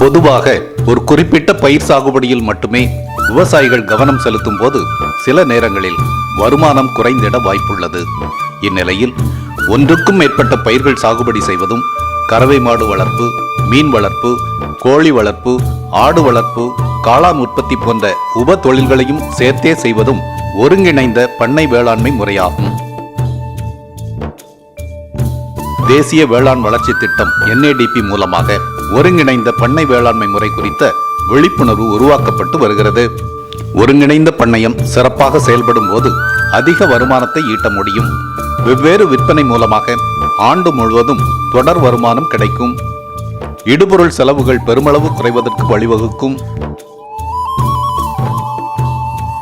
பொதுவாக ஒரு குறிப்பிட்ட பயிர் சாகுபடியில் மட்டுமே விவசாயிகள் கவனம் செலுத்தும் போது சில நேரங்களில் வருமானம் குறைந்திட வாய்ப்புள்ளது. இந்நிலையில் ஒன்றுக்கும் மேற்பட்ட பயிர்கள் சாகுபடி செய்வதும் கறவை மாடு வளர்ப்பு மீன் வளர்ப்பு கோழி வளர்ப்பு ஆடு வளர்ப்பு காளான் உற்பத்தி போன்ற உப தொழில்களையும் சேர்த்தே செய்வதும் ஒருங்கிணைந்த பண்ணை வேளாண்மை முறையாகும். தேசிய வேளாண் வளர்ச்சி திட்டம் என்ஏடிபி மூலமாக ஒருங்கிணைந்த பண்ணை வேளாண்மை முறை குறித்த விழிப்புணர்வு உருவாக்கப்பட்டு வருகிறது. ஒருங்கிணைந்த பண்ணையம் சிறப்பாக செயல்படும் போது அதிக வருமானத்தை ஈட்ட முடியும். வெவ்வேறு விற்பனை மூலமாக ஆண்டு முழுவதும் தொடர் வருமானம் கிடைக்கும். இடுபொருள் செலவுகள் பெருமளவு குறைவதற்கு வழிவகுக்கும்.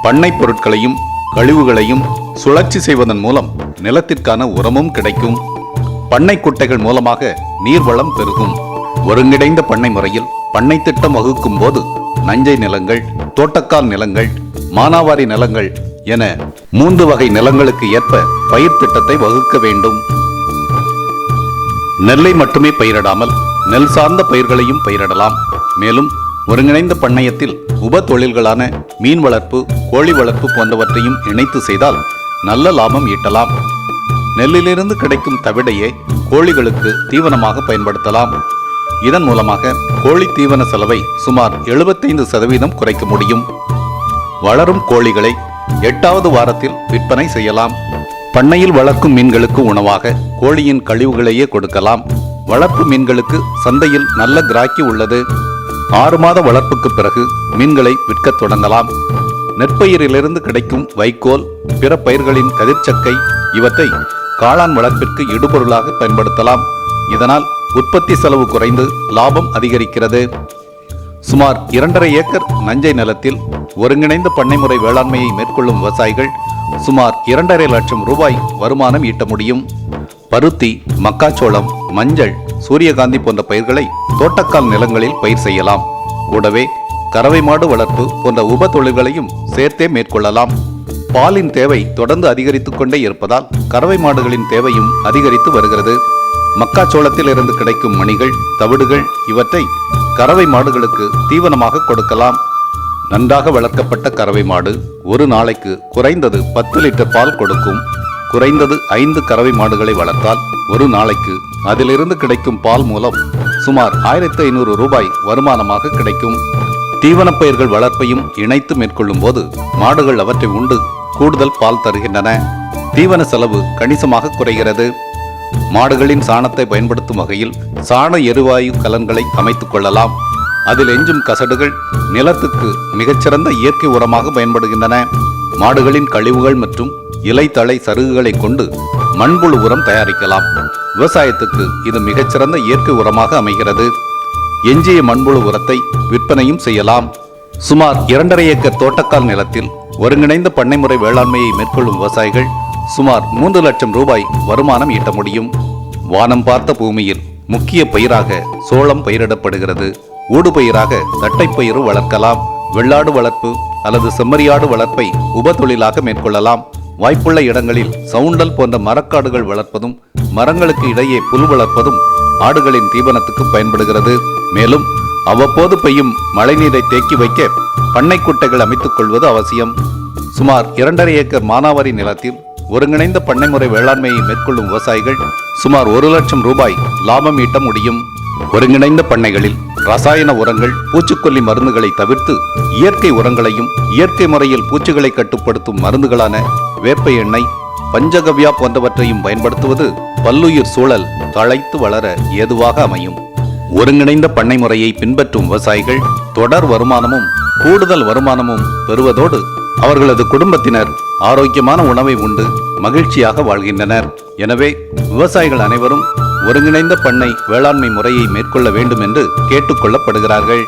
பண்ணை பொருட்களையும் கழிவுகளையும் சுழற்சி செய்வதன் மூலம் நிலத்திற்கான உரமும் கிடைக்கும். பண்ணை குட்டைகள் மூலமாக நீர்வளம் பெருகும். ஒருங்கிணைந்த பண்ணை முறையில் பண்ணை திட்டம் வகுக்கும் போது நஞ்சை நிலங்கள் தோட்டக்கால் நிலங்கள் மானாவாரி நிலங்கள் என மூன்று வகை நிலங்களுக்கு ஏற்ப பயிர் திட்டத்தை வகுக்க வேண்டும். நெல்லை மட்டுமே பயிரிடாமல் நெல் சார்ந்த பயிர்களையும் பயிரிடலாம். மேலும் ஒருங்கிணைந்த பண்ணையத்தில் உப தொழில்களான மீன் வளர்ப்பு கோழி வளர்ப்பு போன்றவற்றையும் இணைத்து செய்தால் நல்ல லாபம் ஈட்டலாம். நெல்லிலிருந்து கிடைக்கும் தவிடையை கோழிகளுக்கு தீவனமாக பயன்படுத்தலாம். இதன் மூலமாக கோழி தீவன செலவை சுமார் 75% சதவீதம் குறைக்க முடியும். வளரும் கோழிகளை எட்டாவது வாரத்தில் விற்பனை செய்யலாம். பண்ணையில் வளர்க்கும் மீன்களுக்கு உணவாக கோழியின் கழிவுகளையே கொடுக்கலாம். வளர்ப்பு மீன்களுக்கு சந்தையில் நல்ல கிராக்கி உள்ளது. ஆறு மாத வளர்ப்புக்கு பிறகு மீன்களை விற்கத் தொடங்கலாம். நெற்பயிரிலிருந்து கிடைக்கும் வைக்கோல் பிற பயிர்களின் கதிர்ச்சக்கை இவற்றை காளான் வளர்ப்பிற்கு இடுபொருளாக பயன்படுத்தலாம். இதனால் உற்பத்தி செலவு குறைந்து லாபம் அதிகரிக்கிறது. சுமார் இரண்டரை ஏக்கர் நஞ்சை நிலத்தில் ஒருங்கிணைந்த பண்ணைமுறை வேளாண்மையை மேற்கொள்ளும் விவசாயிகள் சுமார் இரண்டரை லட்சம் ரூபாய் வருமானம் ஈட்ட முடியும். பருத்தி மக்காச்சோளம் மஞ்சள் சூரியகாந்தி போன்ற பயிர்களை தோட்டக்கால் நிலங்களில் பயிர் செய்யலாம். கூடவே கறவை மாடு வளர்ப்பு போன்ற உப தொழில்களையும் சேர்த்தே மேற்கொள்ளலாம். பாலின் தேவை தொடர்ந்து அதிகரித்துக் கொண்டே இருப்பதால் கறவை மாடுகளின் தேவையும் அதிகரித்து வருகிறது. மக்காச்சோளத்தில் இருந்து கிடைக்கும் மணிகள் தவிடுகள் இவற்றை கறவை மாடுகளுக்கு தீவனமாக கொடுக்கலாம். நன்றாக வளர்க்கப்பட்ட கறவை மாடு ஒரு நாளைக்கு குறைந்தது பத்து லிட்டர் பால் கொடுக்கும். குறைந்தது ஐந்து கறவை மாடுகளை வளர்த்தால் ஒரு நாளைக்கு அதிலிருந்து கிடைக்கும் பால் மூலம் சுமார் ஆயிரத்தி ஐநூறு ரூபாய் வருமானமாக கிடைக்கும். தீவனப் பயிர்கள் வளர்ப்பையும் இணைத்து மேற்கொள்ளும் போது மாடுகள் அவற்றை உண்டு கூடுதல் பால் தருகின்றன. தீவன செலவு கணிசமாக குறைகிறது. மாடுகளின் சாணத்தை பயன்படுத்தும் வகையில் சாண எரிவாயு கலன்களை அமைத்துக் கொள்ளலாம். அதில் எஞ்சும் கசடுகள் நிலத்துக்கு மிகச்சிறந்த இயற்கை உரமாக பயன்படுகின்றன. மாடுகளின் கழிவுகள் மற்றும் இலை சருகுகளை கொண்டு மண்புழு உரம் தயாரிக்கலாம். விவசாயத்துக்கு இது மிகச்சிறந்த இயற்கை உரமாக அமைகிறது. எஞ்சிய மண்புழு உரத்தை விற்பனையும் செய்யலாம். சுமார் இரண்டரை ஏக்கர் தோட்டக்கால் நிலத்தில் ஒருங்கிணைந்த பண்ணைமுறை வேளாண்மையை மேற்கொள்ளும் விவசாயிகள் சுமார் மூன்று லட்சம் ரூபாய் வருமானம் ஈட்ட முடியும். வானம் பார்த்த பூமியில் முக்கிய பயிராக சோளம் பயிரிடப்படுகிறது. ஊடுபயிராக தட்டைப்பயிறு வளர்க்கலாம். வெள்ளாடு வளர்ப்பு அல்லது செம்மறியாடு வளர்ப்பை உப தொழிலாக மேற்கொள்ளலாம். வாய்ப்புள்ள இடங்களில் சவுண்டல் போன்ற மரக்காடுகள் வளர்ப்பதும் மரங்களுக்கு இடையே புல் வளர்ப்பதும் ஆடுகளின் தீவனத்துக்கு பயன்படுகிறது. மேலும் அவ்வப்போது பெய்யும் மழைநீரை தேக்கி வைக்க பண்ணை குட்டைகள் அமைத்துக் கொள்வது அவசியம். சுமார் இரண்டரை ஏக்கர் மானாவாரி நிலத்தில் ஒருங்கிணைந்த பண்ணைமுறை வேளாண்மையை மேற்கொள்ளும் விவசாயிகள் சுமார் ஒரு லட்சம் ரூபாய் லாபம் ஈட்ட முடியும். ஒருங்கிணைந்த பண்ணைகளில் ரசாயன உரங்கள் பூச்சிக்கொல்லி மருந்துகளை தவிர்த்து இயற்கை உரங்களையும் இயற்கை முறையில் பூச்சிகளை கட்டுப்படுத்தும் மருந்துகளான வேப்ப எண்ணெய் பஞ்சகவ்யா போன்றவற்றையும் பயன்படுத்துவது பல்லுயிர் சூழல் தழைத்து வளர ஏதுவாக அமையும். ஒருங்கிணைந்த பண்ணை முறையை பின்பற்றும் விவசாயிகள் தொடர் வருமானமும் கூடுதல் வருமானமும் பெறுவதோடு அவர்களது குடும்பத்தினர் ஆரோக்கியமான உணவை உண்டு மகிழ்ச்சியாக வாழ்கின்றனர். எனவே விவசாயிகள் அனைவரும் ஒருங்கிணைந்த பண்ணை வேளாண்மை முறையை மேற்கொள்ள வேண்டும் என்று கேட்டுக்கொள்ளப்படுகிறார்கள்.